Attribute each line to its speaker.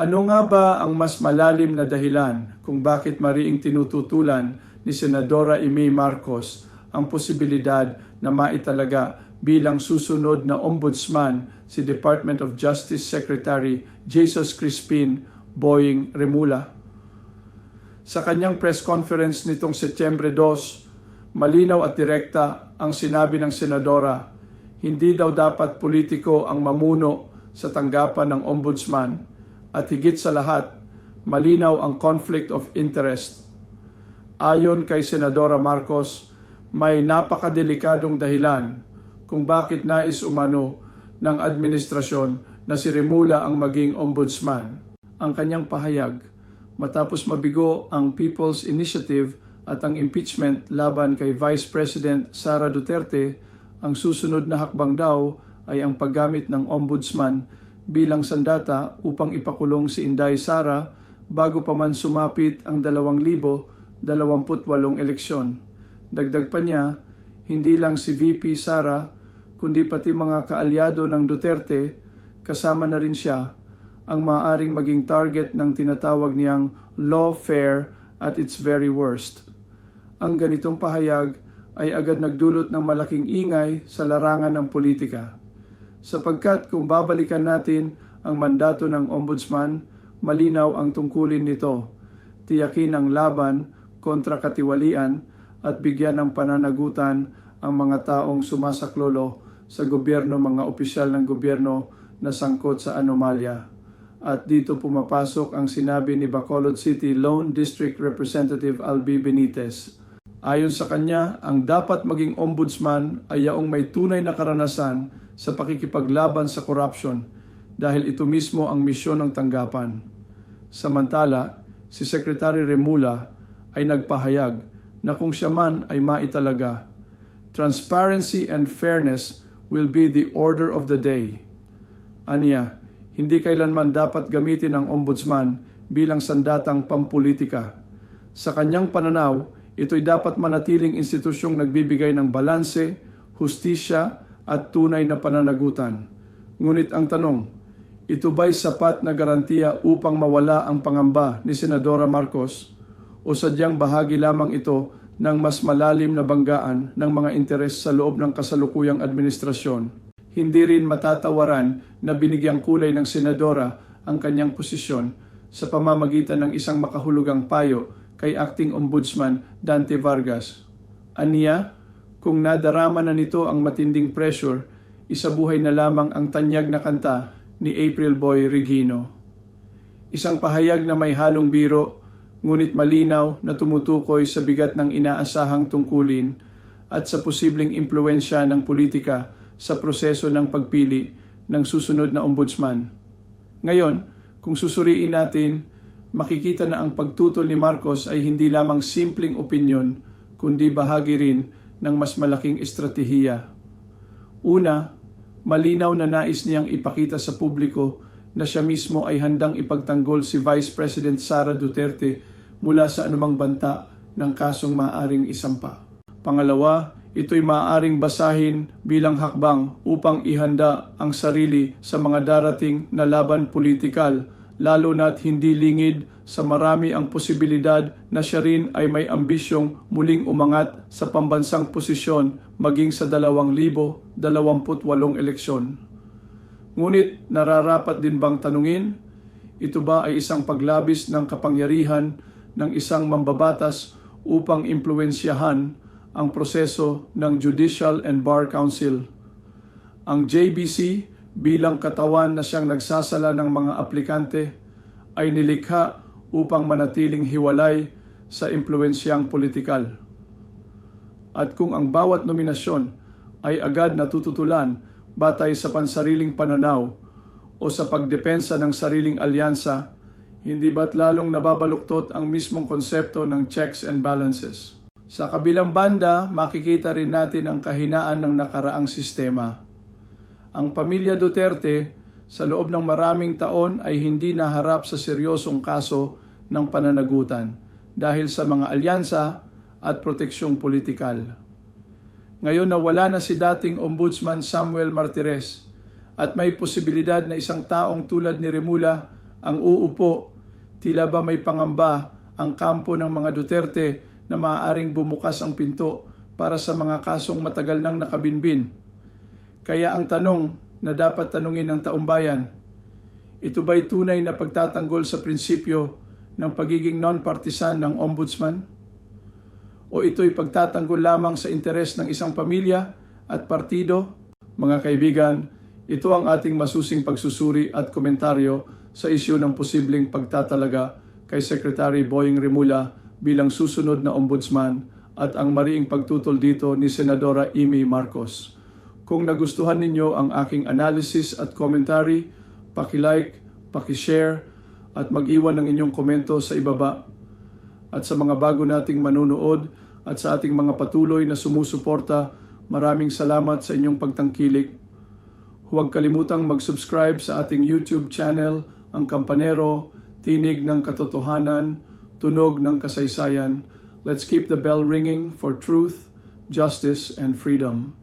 Speaker 1: Ano nga ba ang mas malalim na dahilan kung bakit mariing tinututulan ni Senadora Amy Marcos ang posibilidad na maitalaga bilang susunod na ombudsman si Department of Justice Secretary Jesus Crispin Boying Remula? Sa kanyang press conference nitong Setyembre 2, malinaw at direkta ang sinabi ng senadora, hindi daw dapat politiko ang mamuno sa tanggapan ng ombudsman at higit sa lahat, malinaw ang conflict of interest. Ayon kay Senadora Marcos, may napakadelikadong dahilan kung bakit nais umano ng administrasyon na si Remula ang maging ombudsman. Ang kanyang pahayag, matapos mabigo ang People's Initiative at ang impeachment laban kay Vice President Sara Duterte, ang susunod na hakbang daw ay ang paggamit ng ombudsman bilang sandata upang ipakulong si Inday Sara bago pa man sumapit ang 2028 eleksyon. Dagdag pa niya, hindi lang si VP Sara, kundi pati mga kaalyado ng Duterte, kasama na rin siya, ang maaaring maging target ng tinatawag niyang lawfare at its very worst. Ang ganitong pahayag ay agad nagdulot ng malaking ingay sa larangan ng politika. Sapagkat kung babalikan natin ang mandato ng ombudsman, malinaw ang tungkulin nito. Tiyakin ang laban kontra katiwalian at bigyan ng pananagutan ang mga taong sumasaklolo sa gobyerno, mga opisyal ng gobyerno na sangkot sa anomalya at dito pumapasok ang sinabi ni Bacolod City Lone District Representative Albi Benitez. Ayon sa kanya, ang dapat maging ombudsman ay yaong may tunay na karanasan sa pakikipaglaban sa corruption dahil ito mismo ang misyon ng tanggapan. Samantala, si Secretary Remula ay nagpahayag na kung siya man ay maitalaga, transparency and fairness will be the order of the day. Aniya, hindi kailanman dapat gamitin ang ombudsman bilang sandatang pampolitika. Sa kanyang pananaw, ito'y dapat manatiling institusyong nagbibigay ng balanse, hustisya at tunay na pananagutan. Ngunit ang tanong, ito ba'y sapat na garantiya upang mawala ang pangamba ni Senadora Marcos o sadyang bahagi lamang ito ng mas malalim na banggaan ng mga interes sa loob ng kasalukuyang administrasyon? hindi rin matatawaran na binigyang kulay ng senadora ang kanyang posisyon sa pamamagitan ng isang makahulugang payo kay Acting Ombudsman Dante Vargas. Aniya, kung nadarama na nito ang matinding pressure, isabuhay na lamang ang tanyag na kanta ni April Boy Regino. Isang pahayag na may halong biro, ngunit malinaw na tumutukoy sa bigat ng inaasahang tungkulin at sa posibleng impluensya ng politika sa proseso ng pagpili ng susunod na ombudsman. Ngayon, kung susuriin natin, makikita na ang pagtutol ni Marcos ay hindi lamang simpleng opinyon, kundi bahagi rin ng mas malaking estratehiya. Una, malinaw na nais niyang ipakita sa publiko na siya mismo ay handang ipagtanggol si Vice President Sara Duterte mula sa anumang banta ng kasong maaring isampa. Pangalawa, ito'y maaaring basahin bilang hakbang upang ihanda ang sarili sa mga darating na laban politikal, lalo na't hindi lingid sa marami ang posibilidad na siya rin ay may ambisyong muling umangat sa pambansang posisyon maging sa 2028 eleksyon. Ngunit nararapat din bang tanungin, ito ba ay isang paglabis ng kapangyarihan ng isang mambabatas upang impluensyahan ang proseso ng Judicial and Bar Council. Ang JBC bilang katawan na siyang nagsasala ng mga aplikante ay nilikha upang manatiling hiwalay sa impluensyang politikal. At kung ang bawat nominasyon ay agad natututulan batay sa pansariling pananaw o sa pagdepensa ng sariling alyansa, hindi ba't lalong nababaluktot ang mismong konsepto ng checks and balances? Sa kabilang banda, makikita rin natin ang kahinaan ng nakaraang sistema. Ang pamilya Duterte sa loob ng maraming taon ay hindi naharap sa seryosong kaso ng pananagutan dahil sa mga alyansa at proteksyong politikal. Ngayon na wala na si dating Ombudsman Samuel Martires at may posibilidad na isang taong tulad ni Remula ang uupo, tila ba may pangamba ang kampo ng mga Duterte na maaaring bumukas ang pinto para sa mga kasong matagal nang nakabinbin. Kaya ang tanong na dapat tanungin ng taumbayan, ito ba'y tunay na pagtatanggol sa prinsipyo ng pagiging non-partisan ng ombudsman? O ito'y pagtatanggol lamang sa interes ng isang pamilya at partido? Mga kaibigan, ito ang ating masusing pagsusuri at komentaryo sa isyu ng posibleng pagtatalaga kay Secretary Boying Rimula bilang susunod na ombudsman at ang mariing pagtutol dito ni Senadora Amy Marcos. Kung nagustuhan ninyo ang aking analysis at commentary, paki-like, paki-share at mag-iwan ng inyong komento sa ibaba. At sa mga bago nating manunood at sa ating mga patuloy na sumusuporta, maraming salamat sa inyong pagtangkilik. Huwag kalimutang mag-subscribe sa ating YouTube channel, ang Kampanero, Tinig ng Katotohanan, Tunog ng Kasaysayan. Let's keep the bell ringing for truth, justice, and freedom.